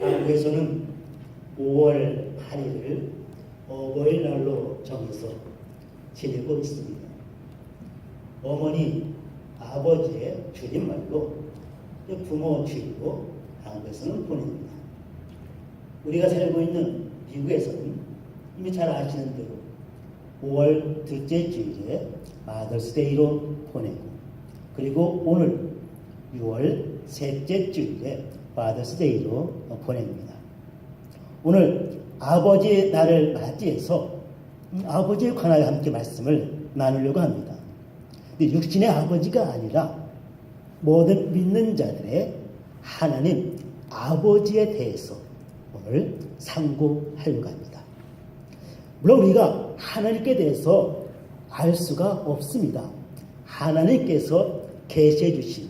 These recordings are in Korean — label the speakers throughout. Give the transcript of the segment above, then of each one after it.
Speaker 1: 한국에서는 5월 8일을 어버이 날로 정해서 지내고 있습니다. 어머니, 아버지의 줄임말로 부모 주일로 한국에서는 보냅니다. 우리가 살고 있는 미국에서는 이미 잘 아시는 대로 5월 둘째 주일에 마더스데이로 보내고 그리고 오늘 6월 셋째 주일에 마더스데이로 보냅니다. 오늘 아버지의 날을 맞이해서 음, 아버지에 관하여 함께 말씀을 나누려고 합니다. 육신의 아버지가 아니라 모든 믿는 자들의 하나님 아버지에 대해서 오늘 상고하려고 합니다. 물론 우리가 하나님께 대해서 알 수가 없습니다. 하나님께서 계시해 주신,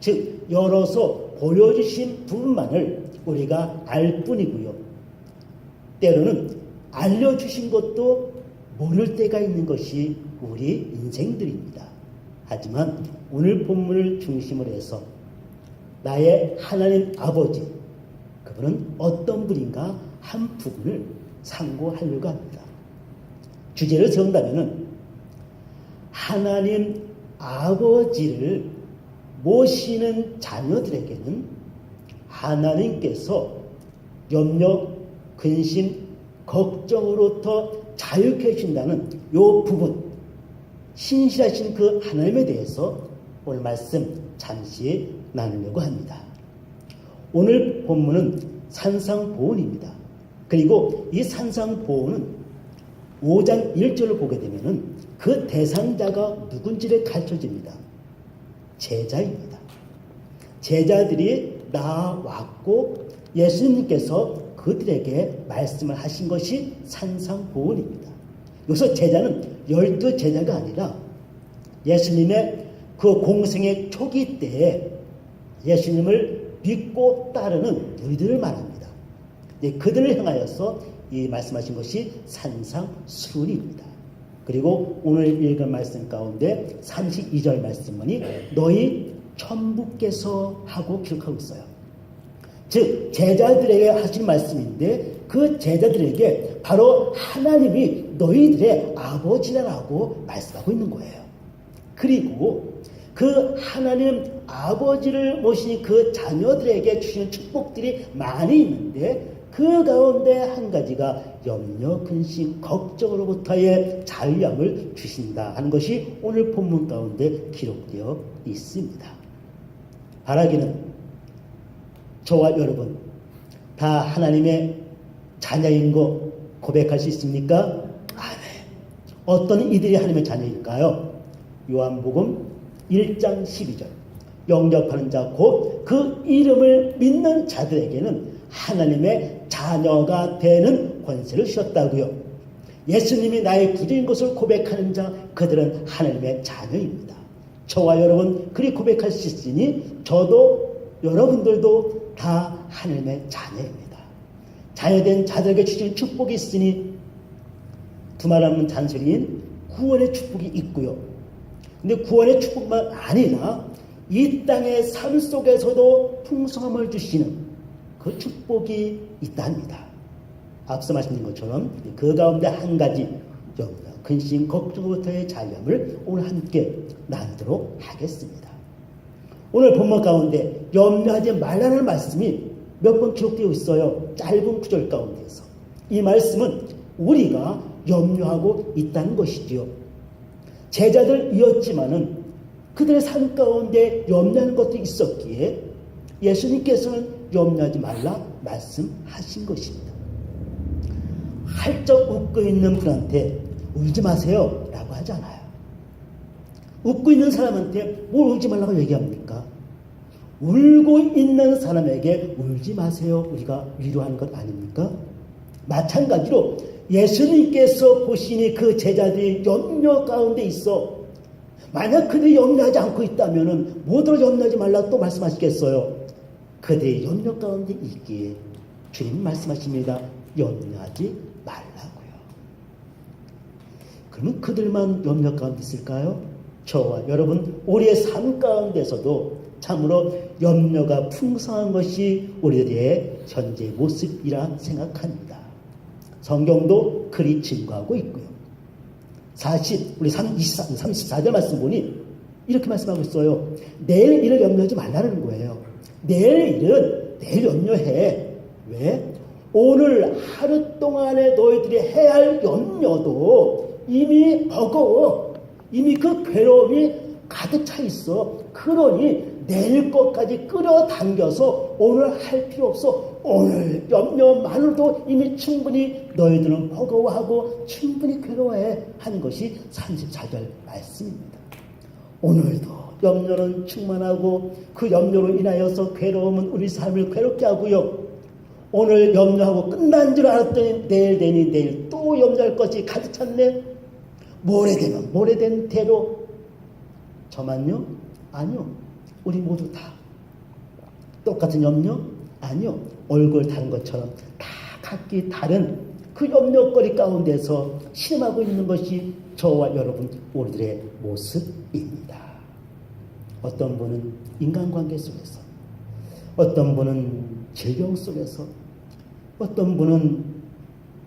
Speaker 1: 즉, 열어서 보여주신 부분만을 우리가 알 뿐이고요. 때로는 알려주신 것도 모를 때가 있는 것이 우리 인생들입니다. 하지만 오늘 본문을 중심으로 해서 나의 하나님 아버지, 그분은 어떤 분인가 한 부분을 상고하려고 합니다. 주제를 세운다면 하나님 아버지를 모시는 자녀들에게는 하나님께서 염려, 근심, 걱정으로부터 자유케 해준다는 요 부분, 신실하신 그 하나님에 대해서 오늘 말씀 잠시 나누려고 합니다. 오늘 본문은 산상보훈입니다. 그리고 이 산상보훈은 5장 1절을 보게 되면은 그 대상자가 누군지를 가르쳐 줍니다. 제자입니다. 제자들이 나왔고 예수님께서 그들에게 말씀을 하신 것이 산상보훈입니다. 여기서 제자는 열두 제자가 아니라 예수님의 그 공생의 초기 때에 예수님을 믿고 따르는 우리들을 말합니다. 네, 그들을 향하여서 이 말씀하신 것이 산상수훈입니다. 그리고 오늘 읽은 말씀 가운데 32절 말씀문이 너희 천부께서 하고 기록하고 있어요. 즉 제자들에게 하신 말씀인데 그 제자들에게 바로 하나님이 너희들의 아버지라고 말씀하고 있는 거예요. 그리고 그 하나님 아버지를 모신 그 자녀들에게 주시는 축복들이 많이 있는데 그 가운데 한 가지가 염려, 근심, 걱정으로부터의 자유함을 주신다 하는 것이 오늘 본문 가운데 기록되어 있습니다. 바라기는 저와 여러분 다 하나님의 자녀인 거 고백할 수 있습니까? 아멘. 어떤 이들이 하나님의 자녀일까요? 요한복음 1장 12절. 영접하는 자, 곧 그 이름을 믿는 자들에게는 하나님의 자녀가 되는 권세를 주셨다고요. 예수님이 나의 구주인 것을 고백하는 자, 그들은 하나님의 자녀입니다. 저와 여러분, 그리 고백할 수 있으니 저도 여러분들도 다 하나님의 자녀입니다. 자녀된 자들에게 주신 축복이 있으니 두말하면 잔소리인 구원의 축복이 있고요. 근데 구원의 축복만 아니라 이 땅의 삶 속에서도 풍성함을 주시는 그 축복이 있답니다. 앞서 말씀드린 것처럼 그 가운데 한 가지 염려, 근심, 걱정부터의 자유함을 오늘 함께 나누도록 하겠습니다. 오늘 본문 가운데 염려하지 말라는 말씀이 몇 번 기록되어 있어요. 짧은 구절 가운데서. 이 말씀은 우리가 염려하고 있다는 것이지요. 제자들이었지만은 그들의 삶 가운데 염려하는 것도 있었기에 예수님께서는 염려하지 말라 말씀하신 것입니다. 활짝 웃고 있는 분한테 울지 마세요 라고 하지 않아요. 웃고 있는 사람한테 뭘 울지 말라고 얘기합니까? 울고 있는 사람에게 울지 마세요. 우리가 위로하는 것 아닙니까? 마찬가지로 예수님께서 보시니 그 제자들이 염려 가운데 있어. 만약 그들이 염려하지 않고 있다면 뭐더러 염려하지 말라 또 말씀하시겠어요? 그들이 염려 가운데 있기에 주님 말씀하십니다. 염려하지 말라고요. 그러면 그들만 염려 가운데 있을까요? 저와 여러분 우리의 삶 가운데서도 참으로 염려가 풍성한 것이 우리들의 현재 모습이라 생각합니다. 성경도 그리 증거하고 있고요. 40, 우리 34, 34절 말씀 보니 이렇게 말씀하고 있어요. 내일 일을 염려하지 말라는 거예요. 내일 일은 내일 염려해. 왜? 오늘 하루 동안에 너희들이 해야 할 염려도 이미 버거워. 이미 그 괴로움이 가득 차 있어. 그러니 내일 것까지 끌어당겨서 오늘 할 필요 없어. 오늘 염려만으로도 이미 충분히 너희들은 버거워하고 충분히 괴로워해 하는 것이 34절 말씀입니다. 오늘도 염려는 충만하고 그 염려로 인하여서 괴로움은 우리 삶을 괴롭게 하고요. 오늘 염려하고 끝난 줄 알았더니 내일 되니 내일 또 염려할 것이 가득 찼네. 모레 되면 모레 된 대로 저만요? 아니요. 우리 모두 다 똑같은 염려? 아니요. 얼굴 다른 것처럼 다 각기 다른 그 염려거리 가운데서 실험하고 있는 것이 저와 여러분 우리들의 모습입니다. 어떤 분은 인간관계 속에서, 어떤 분은 질병 속에서, 어떤 분은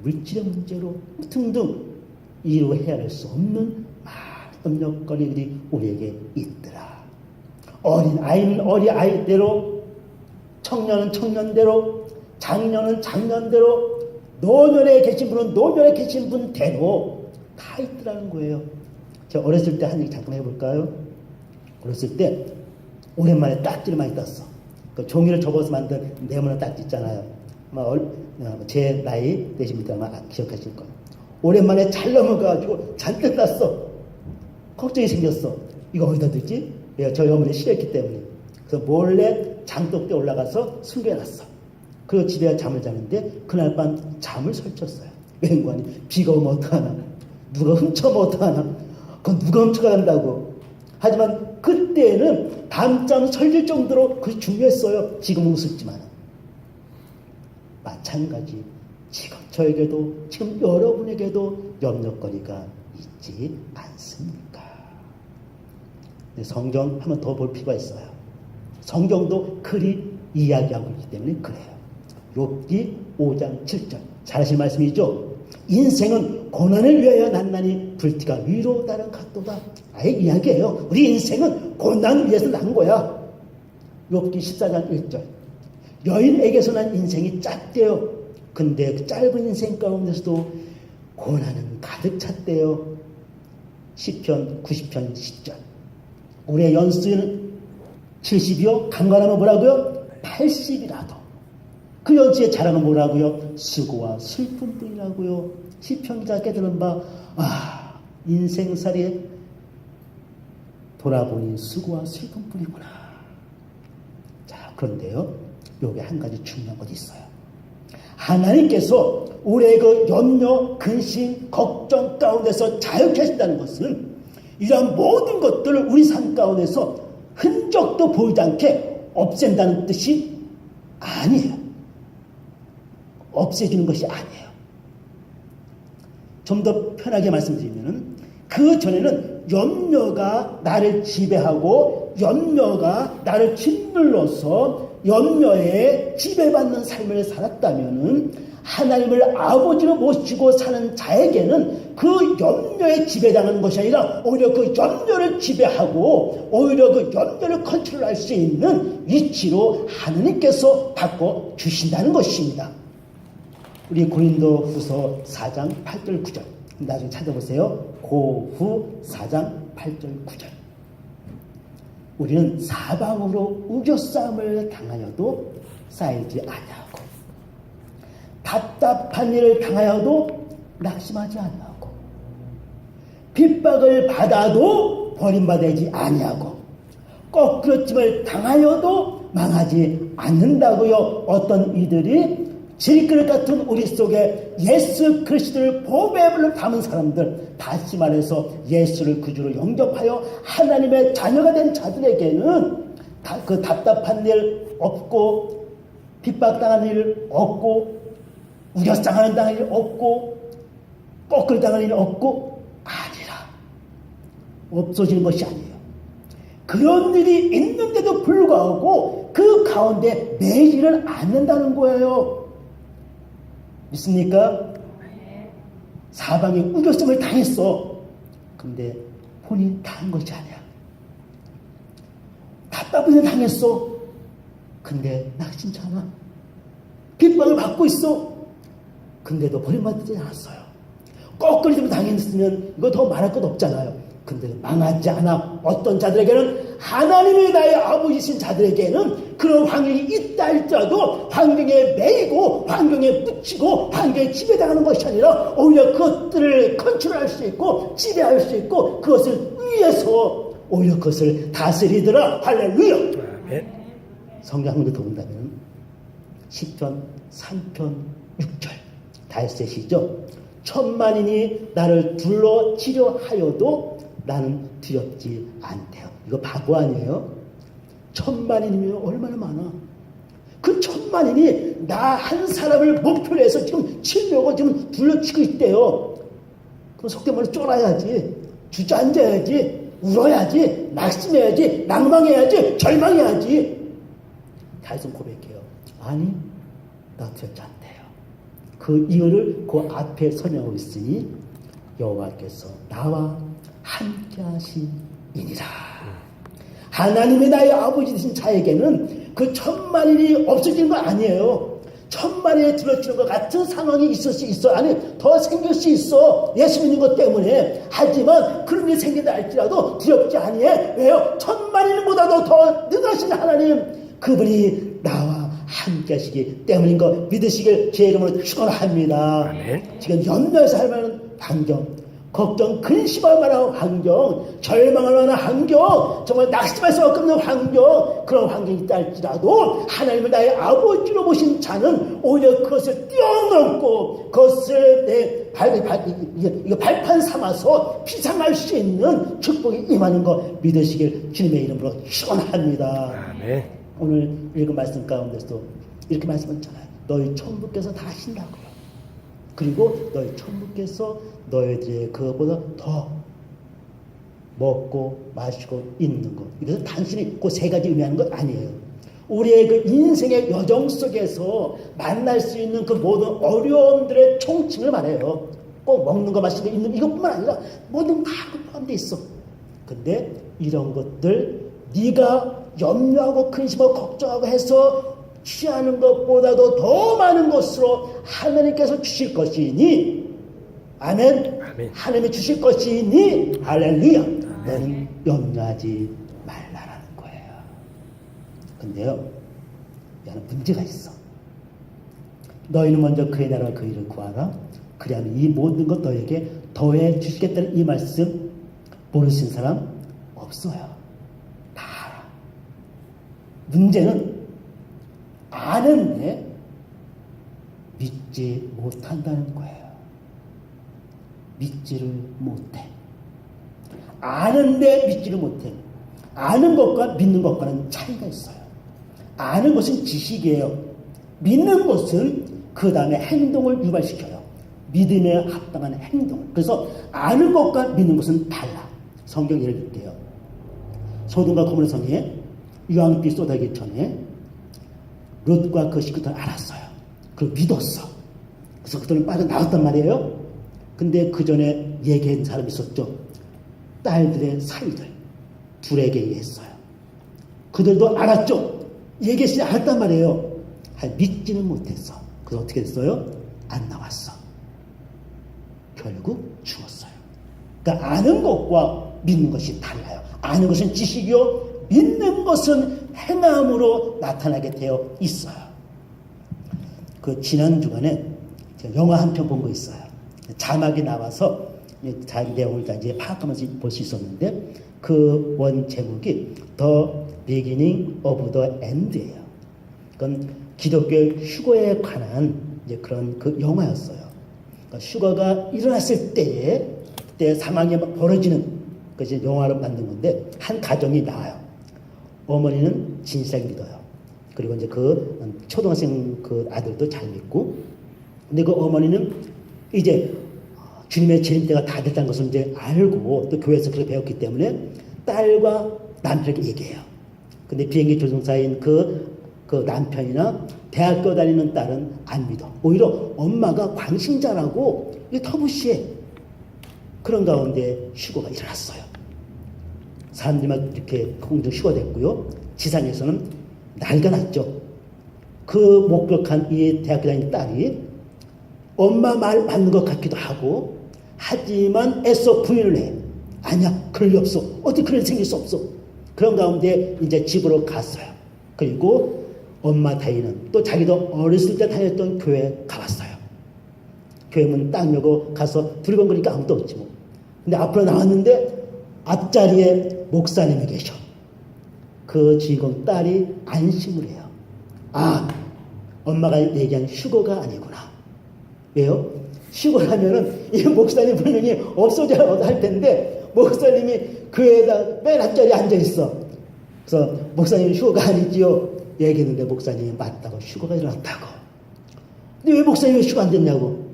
Speaker 1: 물질의 문제로 등등 이루 헤아릴 수 없는 많은 염려거리들이 우리에게 있더라. 어린 아이는 어린 아이대로, 청년은 청년대로, 장년은 장년대로, 노년에 계신 분은 노년에 계신 분대로 다 있더라는 거예요. 제가 어렸을 때 한 얘기 잠깐 해볼까요? 어렸을 때 오랜만에 딱지를 많이 땄어. 그 종이를 접어서 만든 네모난 딱지 있잖아요. 아마 얼- 어, 제 나이 되신 분들 아마 기억하실 거예요. 오랜만에 잘 넘어가가지고 잔뜩 땄어. 걱정이 생겼어. 이거 어디다 두지? 예, 저희 어머니 싫었기 때문에. 그래서 몰래 장독대 올라가서 숨겨놨어. 그리고 집에 잠을 자는데 그날 밤 잠을 설쳤어요. 웬관이 비가 오면 어떡하나. 누가 훔쳐면 어떡하나. 그건 누가 훔쳐간다고. 하지만 그때는 밤잠 설질 정도로 그게 중요했어요. 지금은 우습지만. 마찬가지. 지금 저에게도, 지금 여러분에게도 염려거리가 있지 않습니까? 네, 성경 한번 더 볼 필요가 있어요. 성경도 그리 이야기하고 있기 때문에 그래요. 욥기 5장 7절. 잘하신 말씀이죠. 인생은 고난을 위하여 난나니 불티가 위로 다른 각도다. 아예 이야기예요. 우리 인생은 고난 위해서 난 거야. 욥기 14장 1절. 여인에게서 난 인생이 짧대요. 근데 그 짧은 인생 가운데서도 고난은 가득 찼대요. 10편 90편 10절. 우리의 연수는 70이요. 강간하면 뭐라고요? 80이라도. 그 연수의 자랑은 뭐라고요? 수고와 슬픔뿐이라고요. 시편자 깨달은 바, 아, 인생살이에 돌아보니 수고와 슬픔뿐이구나. 자, 그런데요. 여기 한 가지 중요한 것이 있어요. 하나님께서 우리의 그 염려, 근심, 걱정 가운데서 자유케 하신다는 것은 이러한 모든 것들을 우리 삶 가운데서 흔적도 보이지 않게 없앤다는 뜻이 아니에요. 없애주는 것이 아니에요. 좀 더 편하게 말씀드리면은 그 전에는 염려가 나를 지배하고 염려가 나를 짓눌러서 염려에 지배받는 삶을 살았다면은 하나님을 아버지로 모시고 사는 자에게는 그 염려에 지배당하는 것이 아니라 오히려 그 염려를 지배하고 오히려 그 염려를 컨트롤할 수 있는 위치로 하나님께서 바꿔 주신다는 것입니다. 우리 고린도 후서 4장 8절 9절 나중에 찾아보세요. 고후 4장 8절 9절 우리는 사방으로 우겨싸움을 당하여도 쌓이지 아니하고 답답한 일을 당하여도 낙심하지 아니하고 핍박을 받아도 버림받지 아니하고 꺾여짐을 당하여도 망하지 않는다고요. 어떤 이들이 질그릇 같은 우리 속에 예수 그리스도를 보배로 담은 사람들 다시 말해서 예수를 그 주로 영접하여 하나님의 자녀가 된 자들에게는 다- 그 답답한 일 없고 핍박당하는 일 없고 우겨상하는 당할 일 없고 거꾸로 당할 일 없고 아니라 없어지는 것이 아니에요. 그런 일이 있는데도 불구하고 그 가운데 매일을 않는다는 거예요. 믿습니까? 사방에 우겨성을 당했어. 근데 본인 당한 것이 아니야. 답답해서 당했어. 근데 낙심치 않아. 빗방을 받고 있어. 근데도 버림받지 않았어요. 거꾸로 당했으면 이거 더 말할 것 없잖아요. 근데 망하지 않아. 어떤 자들에게는 하나님의 나의 아버지신 자들에게는 그런 환경이 있다 할지라도 환경에 매이고 환경에 붙이고 환경에 지배당하는 것이 아니라 오히려 그것들을 컨트롤할 수 있고 지배할 수 있고 그것을 위해서 오히려 그것을 다스리더라. 할렐루야.
Speaker 2: 아멘.
Speaker 1: 성경 한번더 본다면 10편 3편 6절 달셋이죠. 천만인이 나를 둘러 치료하여도 나는 두렵지 않대요. 이거 바보 아니에요? 천만인이면 얼마나 많아? 그 천만인이 나 한 사람을 목표로 해서 지금 치려고 지금 둘러치고 있대요. 그럼 속된 말로 쫄아야지. 주저앉아야지. 울어야지. 낙심해야지. 낭망해야지. 절망해야지. 달성 고백해요. 아니, 나 두렵지 않대요. 그 이유를 그 앞에 설명하고 있으니 여호와께서 나와 함께 하시니라. 하나님의 나의 아버지 되신 자에게는 그 천만 일이 없어지는 거 아니에요. 천만 일에 들어주는 것 같은 상황이 있을 수 있어. 아니, 더 생길 수 있어. 예수 믿는 것 때문에. 하지만 그런 일이 생긴다 할지라도 두렵지 아니해. 왜요? 천만 일보다도 더 능하신 하나님. 그분이 나와 함께 하시기 때문인 거 믿으시길 제 이름으로 축원합니다. 지금 연면서 할 만한 환경, 걱정, 근심할 만한 환경, 절망할 만한 환경, 정말 낙심할 수밖에 없는 환경, 그런 환경이 있다 할지라도 하나님을 나의 아버지로 보신 자는 오히려 그것을 뛰어넘고 그것을 내 발, 발, 이거, 발판 삼아서 피상할 수 있는 축복이 임하는 거 믿으시길 주님의 이름으로 축원합니다. 오늘 읽은 말씀 가운데서도 이렇게 말씀했잖아요. 너희 천부께서 다 하신다고요. 그리고 너희 천부께서 너희들의 그것보다 더 먹고 마시고 있는 것. 이것은 단순히 그 세 가지 의미하는 것 아니에요. 우리의 그 인생의 여정 속에서 만날 수 있는 그 모든 어려움들의 총칭을 말해요. 꼭 먹는 거 마시는 거 있는 이것뿐만 아니라 모든 다그 포함되어 있어. 근데 이런 것들 네가 염려하고 근심하고 걱정하고 해서 취하는 것보다도 더 많은 것으로 하나님께서 주실 것이니 아멘.
Speaker 2: 아멘.
Speaker 1: 하나님이 주실 것이니 할렐루야. 너는 염려하지 말라라는 거예요. 근데요, 야는 문제가 있어. 너희는 먼저 그의 나라와 그 일을 구하라. 그리하면 이 모든 것 너에게 더해 주시겠다는 이 말씀 모르신 사람 없어요. 다 알아. 문제는 아는데 믿지 못한다는 거예요. 믿지를 못해. 아는데 믿지를 못해. 아는 것과 믿는 것과는 차이가 있어요. 아는 것은 지식이에요. 믿는 것은 그 다음에 행동을 유발시켜요. 믿음에 합당한 행동. 그래서 아는 것과 믿는 것은 달라. 성경 예를 들게요. 소돔과 고모라 성에 유황비 쏟아기 전에 롯과 그 식구들은 알았어요. 그걸 믿었어. 그래서 그들은 빠져나갔단 말이에요. 근데 그 전에 얘기한 사람이 있었죠. 딸들의 사위들. 둘에게 얘기했어요. 그들도 알았죠. 얘기하지 않았단 말이에요. 할 믿지는 못했어. 그래서 어떻게 됐어요? 안 나왔어. 결국 죽었어요. 그러니까 아는 것과 믿는 것이 달라요. 아는 것은 지식이요. 믿는 것은 행함으로 나타나게 되어 있어요. 그 지난 주간에 제가 영화 한 편 본 거 있어요. 자막이 나와서 자 내용을 다 이제 파악하면서 볼 수 있었는데 그 원 제목이 The Beginning of the End예요. 그건 기독교 휴거에 관한 이제 그런 그 영화였어요. 그러니까 휴거가 일어났을 때에 그때 막 벌어지는 그 영화로 만든 건데 한 가정이 나와요. 어머니는 진실하게 믿어요. 그리고 이제 그 초등학생 그 아들도 잘 믿고, 근데 그 어머니는 이제 주님의 재림 때가 다 됐다는 것을 이제 알고 또 교회에서 그렇게 배웠기 때문에 딸과 남편에게 얘기해요. 근데 비행기 조종사인 그, 그 남편이나 대학교 다니는 딸은 안 믿어. 오히려 엄마가 이게 터부시해. 그런 가운데 휴거가 일어났어요. 사람들만 이렇게 공중 휴거됐고요. 지상에서는 난리가 났죠. 그 목격한 이 대학교 다니는 딸이 엄마 말 맞는 것 같기도 하고 하지만 애써 부인을 해. 아니야, 그럴 리 없어. 어떻게 그런 일 생길 수 없어. 그런 가운데 이제 집으로 갔어요. 그리고 엄마 다이는 또 자기도 어렸을 때 다녔던 교회 가봤어요. 교회 문 딱 열고 가서 두리번 거리니까 아무도 없지 뭐. 근데 앞으로 나왔는데 앞자리에 목사님이 계셔. 그 주인공 딸이 안심을 해요. 아, 엄마가 얘기한 휴거가 아니구나. 왜요? 휴거를 하면은 이 목사님 분명히 없어져야 할 텐데 목사님이 교회에다 맨 앞자리에 앉아 있어. 그래서 목사님 휴거가 아니지요. 얘기했는데 목사님이 맞다고 휴거가 일어났다고. 근데 왜 목사님이 휴거 안 됐냐고.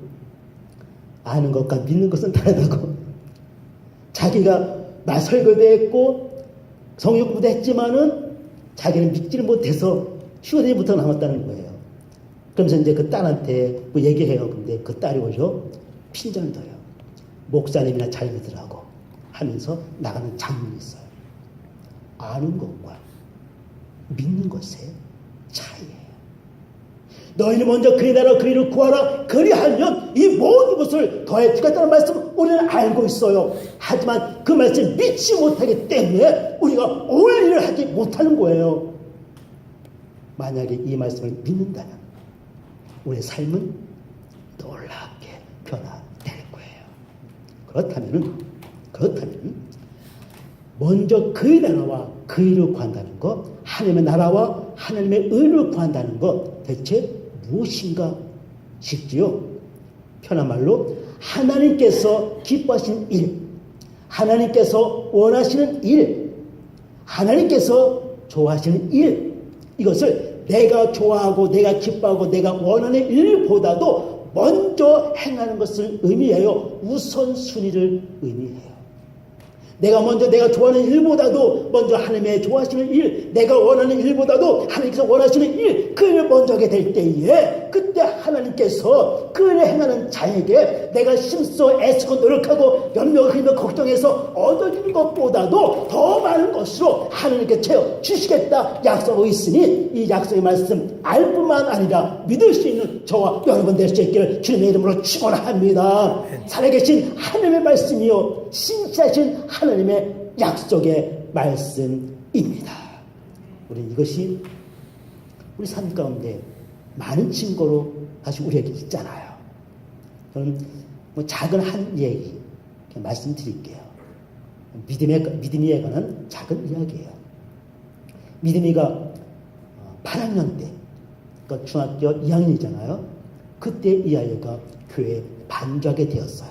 Speaker 1: 아는 것과 믿는 것은 다르다고. 자기가 말 설교도 했고 성역 공부도 했지만은 자기는 믿지를 못해서 못하고 남았다는 거예요. 그러면서 이제 그 딸한테 뭐 얘기해요. 근데 그 딸이 오죠. 핀잔을 둬요. 목사님이나 잘 믿으라고 하면서 나가는 장면이 있어요. 아는 것과 믿는 것의 차이예요. 너희는 먼저 그의 나라 그리를 구하라 그리하면 이 모든 것을 더해 주겠다는 말씀을 우리는 알고 있어요. 하지만 그 말씀을 믿지 못하기 때문에 우리가 올 일을 하지 못하는 거예요. 만약에 이 말씀을 믿는다면 우리의 삶은 놀랍게 변화될 거예요. 그렇다면은 그렇다면 먼저 그의 나라와 그 일을 구한다는 것, 하나님의 나라와 하나님의 의를 구한다는 것 대체 무엇인가 싶지요. 편한 말로 하나님께서 기뻐하시는 일, 하나님께서 원하시는 일, 하나님께서 좋아하시는 일, 이것을 내가 좋아하고 내가 기뻐하고 내가 원하는 일보다도 먼저 행하는 것을 의미해요. 우선순위를 의미해요. 내가 먼저 내가 좋아하는 일보다도 먼저 하나님의 좋아하시는 일, 내가 원하는 일보다도 하나님께서 원하시는 일, 그 일을 먼저 하게 될 때에 그때 하나님께서 그 일을 행하는 자에게 내가 힘써 애쓰고 노력하고 연명을 흘리며 걱정해서 얻어주는 것보다도 더 많은 것으로 하나님께 채워 주시겠다 약속하고 있으니 이 약속의 말씀 알 뿐만 아니라 믿을 수 있는 저와 여러분 될 수 있기를 주님의 이름으로 축원합니다. 살아계신 하나님의 말씀이요 신실하신 하나님의 약속의 말씀입니다. 우리 이것이 우리 삶 가운데 많은 증거로 다시 우리에게 있잖아요. 저는 뭐 작은 한 얘기 말씀드릴게요. 믿음에, 믿음에 관한 작은 이야기예요. 믿음이가 8학년 때, 그러니까 중학교 2학년이잖아요. 그때 이 아이가 교회에 반주하게 되었어요.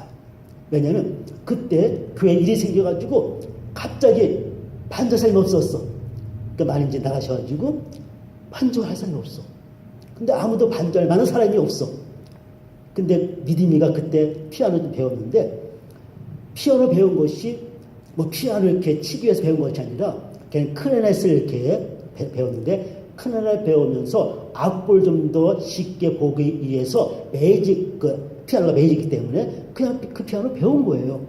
Speaker 1: 왜냐면 그때 교회 일이 생겨가지고 갑자기 반주사님이 없었어. 그러니까 많이 이제 나가셔가지고 반주할 사람이 없어. 근데 아무도 반주할 만한 사람이 없어. 근데 믿음이가 그때 피아노도 배웠는데 피아노 배운 것이 뭐 피아노 이렇게 치기 위해서 배운 것이 아니라 그냥 클래넷을 이렇게 배, 배웠는데 클래넷 배우면서 악보를 좀 더 쉽게 보기 위해서 매직 그 피아노가 매직이기 때문에 그냥 그 피아노 배운 거예요.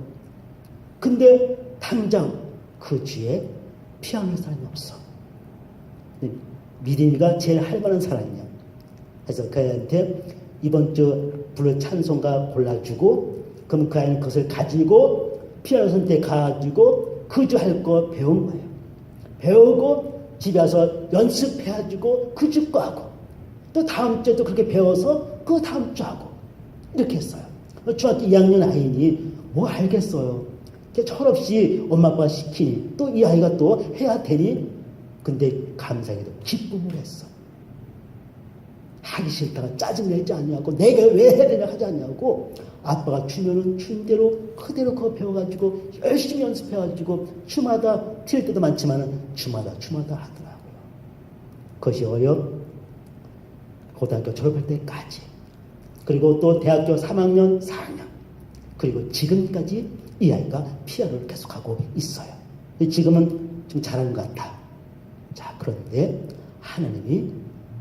Speaker 1: 근데 당장 그 뒤에 피아노 사람이 없어. 믿음이가 제일 할 만한 사람이냐. 그래서 그애한테 이번 주 부를 찬송가 골라주고 그럼 그 아이는 그것을 가지고 피아노 선택 가지고 그 주 할 거 배운 거예요. 배우고 집에 와서 연습해가지고 그 주 거 하고 또 다음 주에도 그렇게 배워서 그 다음 주 하고 이렇게 했어요. 중학교 2학년 아이니 뭐 알겠어요. 철없이 엄마 아빠가 시키니 또 이 아이가 또 해야 되니 근데 감사하게도 기쁨을 했어. 하기 싫다가 짜증내지 않냐고 내가 왜 해야 되냐 하지 않냐고 아빠가 주면은 준 대로 그대로 그거 배워가지고 열심히 연습해가지고 주마다 틀 때도 많지만은 주마다 주마다 하더라고요. 그것이 어여 고등학교 졸업할 때까지 그리고 또 대학교 3학년 4학년 그리고 지금까지 이 아이가 피아노를 계속하고 있어요. 지금은 좀 잘하는 것 같아. 자, 그런데 하나님이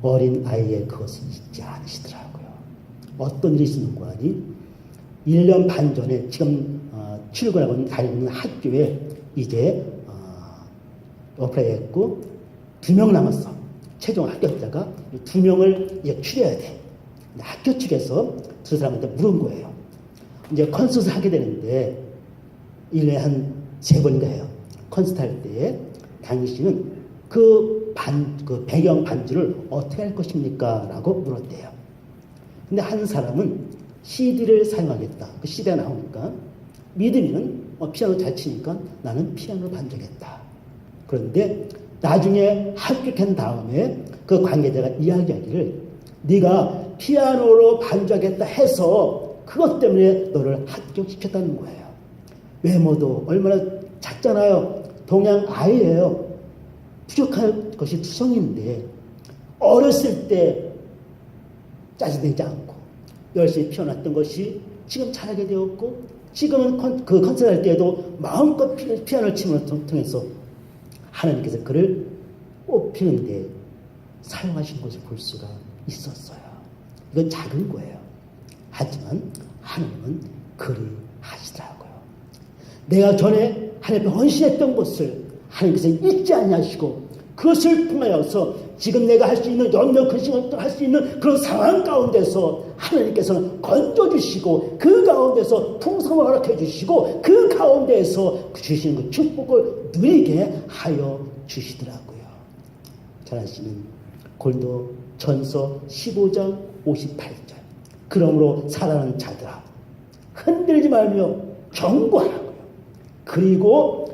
Speaker 1: 어린 아이의 그것을 잊지 않으시더라고요. 어떤 일이 있었는고 하니 1년 반 전에 지금 어, 출근하고 있는 학교에 이제 어, 어플라이했고 두 명 남았어. 최종 합격자가 두 명을 이제 추려야 돼. 학교 측에서 두 사람한테 물은 거예요. 이제 컨설트 하게 되는데 1년에 한 세 번인가 해요. 컨설트 할 때 당신은 그 반, 그 배경 반주를 어떻게 할 것입니까? 라고 물었대요. 근데 한 사람은 CD를 사용하겠다. 그 CD가 나오니까 믿음이는 어, 피아노 잘 치니까 나는 피아노 반주겠다. 그런데 나중에 합격한 다음에 그 관계자가 이야기하기를 네가 피아노로 반주하겠다 해서 그것 때문에 너를 합격시켰다는 거예요. 외모도 얼마나 작잖아요. 동양 아이예요. 부족할 것이 투성인데 어렸을 때 짜증내지 않고 열심히 피어났던 것이 지금 잘하게 되었고 지금은 컨, 그 컨서트 할 때에도 마음껏 피, 피아노를 치는 걸 통해서 하나님께서 그를 뽑히는데 사용하신 것을 볼 수가 있었어요. 이건 작은 거예요. 하지만 하나님은 그리 하시더라고요. 내가 전에 하나님 앞에 헌신했던 것을 하나님께서 잊지 아니하시고 그것을 통하여서 지금 내가 할 수 있는 연명 근심을 할수 있는 그런 상황 가운데서 하나님께서는 건져주시고 그 가운데서 풍성을 허락해 주시고 그 가운데에서 주시는 그 축복을 누리게 하여 주시더라고요. 잘 아시는 골도 전서 15장 58절 그러므로 살아가는 자들아 흔들지 말며 경고하라고요. 그리고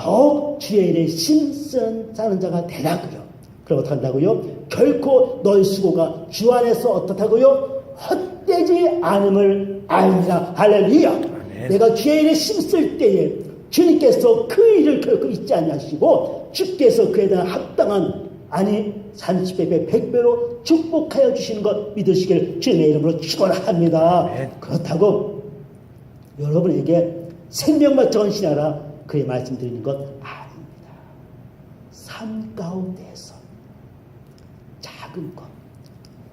Speaker 1: 더욱 주의 일에 심슨 사는 자가 되라고요. 그리고 한다고요. 결코 너희 수고가 주 안에서 어떻다고요? 헛되지 않음을 알리라. 할렐루야. 내가 주의 일에 심쓸 때에 주님께서 그 일을 결코 잊지 아니하시고 주께서 그에 대한 합당한 아니 30배, 100배로 축복하여 주시는 것 믿으시길 주님의 이름으로 축원합니다.
Speaker 2: 아멘.
Speaker 1: 그렇다고 여러분에게 생명과 전신하라 그의 말씀 드리는 것 아닙니다. 삶 가운데에서 작은 것,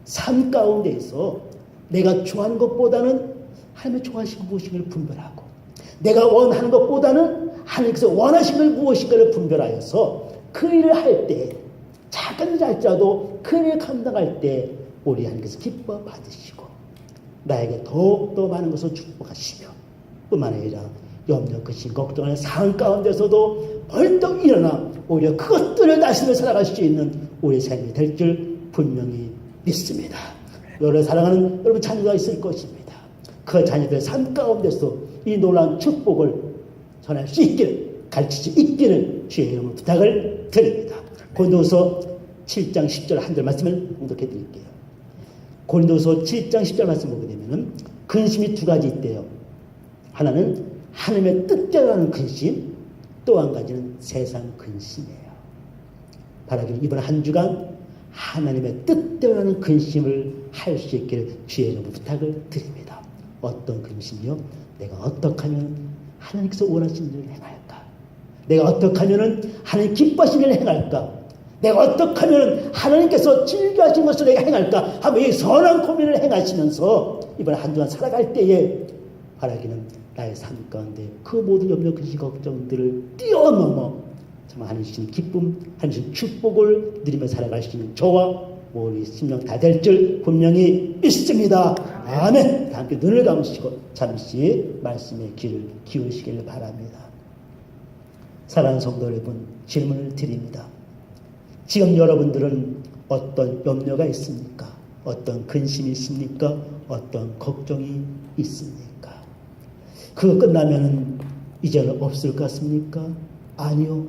Speaker 1: 삶 가운데에서 내가 좋아하는 것보다는 하나님의 좋아하시는 무엇인가를 분별하고 내가 원하는 것보다는 하나님께서 원하시는 걸 무엇인가를 분별하여서 그 일을 할 때 작은 할지라도 그 일을 감당할 때 우리 하나님께서 기뻐 받으시고 나에게 더욱더 많은 것을 축복하시며 뿐만 아니라 염려, 근심, 걱정하는 상황 가운데서도 벌떡 일어나 오히려 그것들을 다시며 살아갈 수 있는 우리의 삶이 될 줄 분명히 믿습니다. 여러분 사랑하는 여러분 자녀가 있을 것입니다. 그 자녀들의 삶 가운데서 이 놀라운 축복을 전할 수 있기를 가르칠 수 있기를 주의 이름으로 부탁을 드립니다. 고린도서 7장 10절 한 절 말씀을 공독해 드릴게요. 고린도서 7장 10절 말씀 보게 되면은 근심이 두 가지 있대요. 하나는 하나님의 뜻대로라는 근심, 또 한 가지는 세상 근심이에요. 바라기를 이번 한 주간 하나님의 뜻대로라는 근심을 할 수 있기를 주의 이름으로 부탁을 드립니다. 어떤 근심이요? 내가 어떻게 하면 하나님께서 원하시는 일을 행할까? 내가 어떻게 하면 하나님 기뻐하시는 일을 행할까? 내가 어떻게 하면 하나님께서 즐겨하신 것을 내가 행할까? 하고 이 선한 고민을 행하시면서 이번 한 주간 살아갈 때에 바라기는 나의 삶 가운데 그 모든 염려, 근심, 걱정들을 뛰어넘어 정말 하나님 기쁨, 하나님 축복을 누리며 살아갈 수 있는 저와 우리 심령 다 될 줄 분명히 믿습니다. 아멘. 다 함께 눈을 감으시고 잠시 말씀의 귀를 기울이시기를 바랍니다. 사랑하는 성도 여러분, 질문을 드립니다. 지금 여러분들은 어떤 염려가 있습니까? 어떤 근심이 있습니까? 어떤 걱정이 있습니까? 그거 끝나면은 이제는 없을 것 같습니까? 아니요.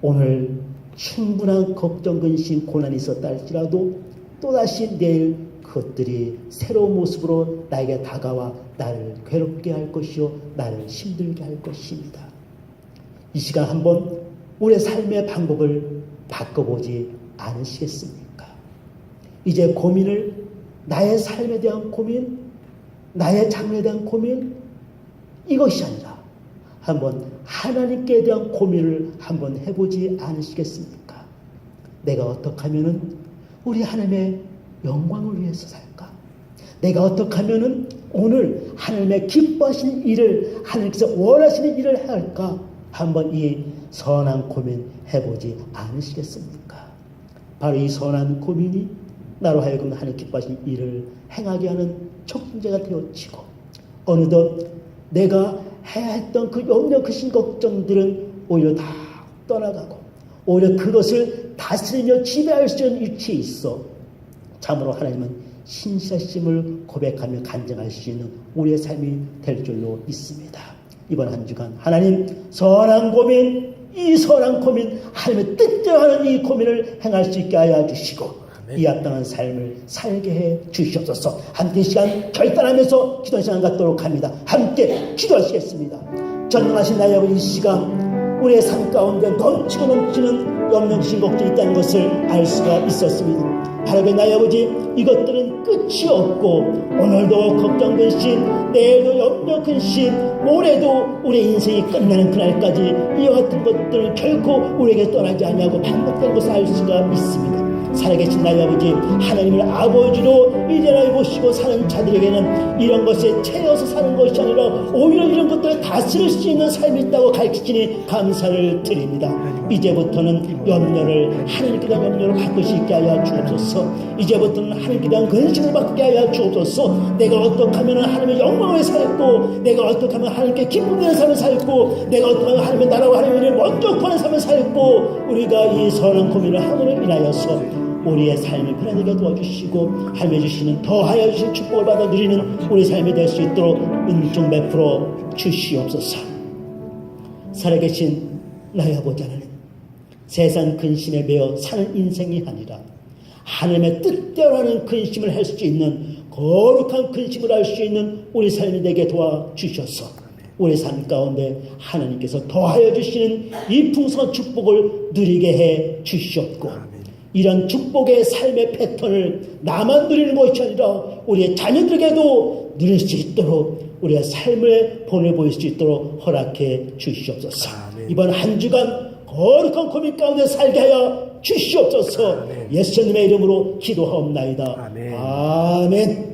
Speaker 1: 오늘 충분한 걱정, 근심, 고난이 있었다 할지라도 또다시 내일 그것들이 새로운 모습으로 나에게 다가와 나를 괴롭게 할 것이요. 나를 힘들게 할 것입니다. 이 시간 한번 우리의 삶의 방법을 바꿔보지 않으시겠습니까? 이제 고민을 나의 삶에 대한 고민, 나의 장래에 대한 고민 이것이 아니라 한번 하나님께 대한 고민을 한번 해보지 않으시겠습니까? 내가 어떻게 하면은 우리 하나님의 영광을 위해서 살까? 내가 어떻게 하면은 오늘 하나님의 기뻐하시는 일을 하나님께서 원하시는 일을 할까? 한번 이 선한 고민 해보지 않으시겠습니까? 바로 이 선한 고민이 나로 하여금 하나님 기뻐하시는 일을 행하게 하는 촉진제가 되어지고 어느덧 내가 해야 했던 그 염려 그 신걱정들은 오히려 다 떠나가고 오히려 그것을 다스리며 지배할 수 있는 위치에 있어 참으로 하나님은 신실하심을 고백하며 간증할 수 있는 우리의 삶이 될 줄로 믿습니다. 이번 한 주간 하나님 선한 고민 이 선한 고민 하나님의 뜻대로 하는 이 고민을 행할 수 있게 하여 주시고 이 합당한 삶을 살게 해 주시옵소서 함께 이 시간 결단하면서 기도 시간 갖도록 합니다. 함께 기도하시겠습니다. 전능하신 나의 아버지 이 시간 우리의 삶 가운데 넘치고 넘치는 염려신 걱정이 있다는 것을 알 수가 있었습니다. 하나님 나의 아버지 이것들은 끝이 없고 오늘도 걱정된 시 내일도 염려 근시 모레도 우리의 인생이 끝나는 그날까지 이와 같은 것들은 결코 우리에게 떠나지 아니하고 반복되는 것을 알 수가 있습니다. 살아계신 나의 아버지 하나님을 아버지로 이제나 보시고 사는 자들에게는 이런 것에 채여서 사는 것이 아니라 오히려 이런 것들을 다스릴 수 있는 삶이 있다고 가르치니 감사를 드립니다. 이제부터는 염려를 하나님께 대한 염려를 수 있게 하여 주옵소서. 이제부터는 하나님께 대한 근심을 바꾸게 하여 주옵소서. 내가 어떻게 하면 하나님의 영광을 살고 내가 어떻게 하면 하나님께 기쁨되는 삶을 살고 내가 어떻게 하면 하나님의 나라와 하나님의 먼저 구하는 삶을 살고 우리가 이 선한 고민을 함으로 인하여서 우리의 삶을 편안하게 도와주시고 하며 주시는 더하여 주신 축복을 받아 누리는 우리 삶이 될 수 있도록 은총 베풀어 주시옵소서. 살아계신 나의 아버지 하나님 세상 근심에 매여 사는 인생이 아니라 하나님의 뜻대로 하는 근심을 할 수 있는 거룩한 근심을 할 수 있는 우리 삶이 되게 도와주셔서 우리 삶 가운데 하나님께서 더하여 주시는 이 풍성한 축복을 누리게 해 주시옵고 이런 축복의 삶의 패턴을 나만 누리는 것이 아니라 우리의 자녀들에게도 누릴 수 있도록 우리의 삶을 보내보일 수 있도록 허락해 주시옵소서.
Speaker 2: 아멘.
Speaker 1: 이번 한 주간 거룩한 고민 가운데 살게 하여 주시옵소서.
Speaker 2: 아멘.
Speaker 1: 예수님의 이름으로 기도하옵나이다.
Speaker 2: 아멘.
Speaker 1: 아멘.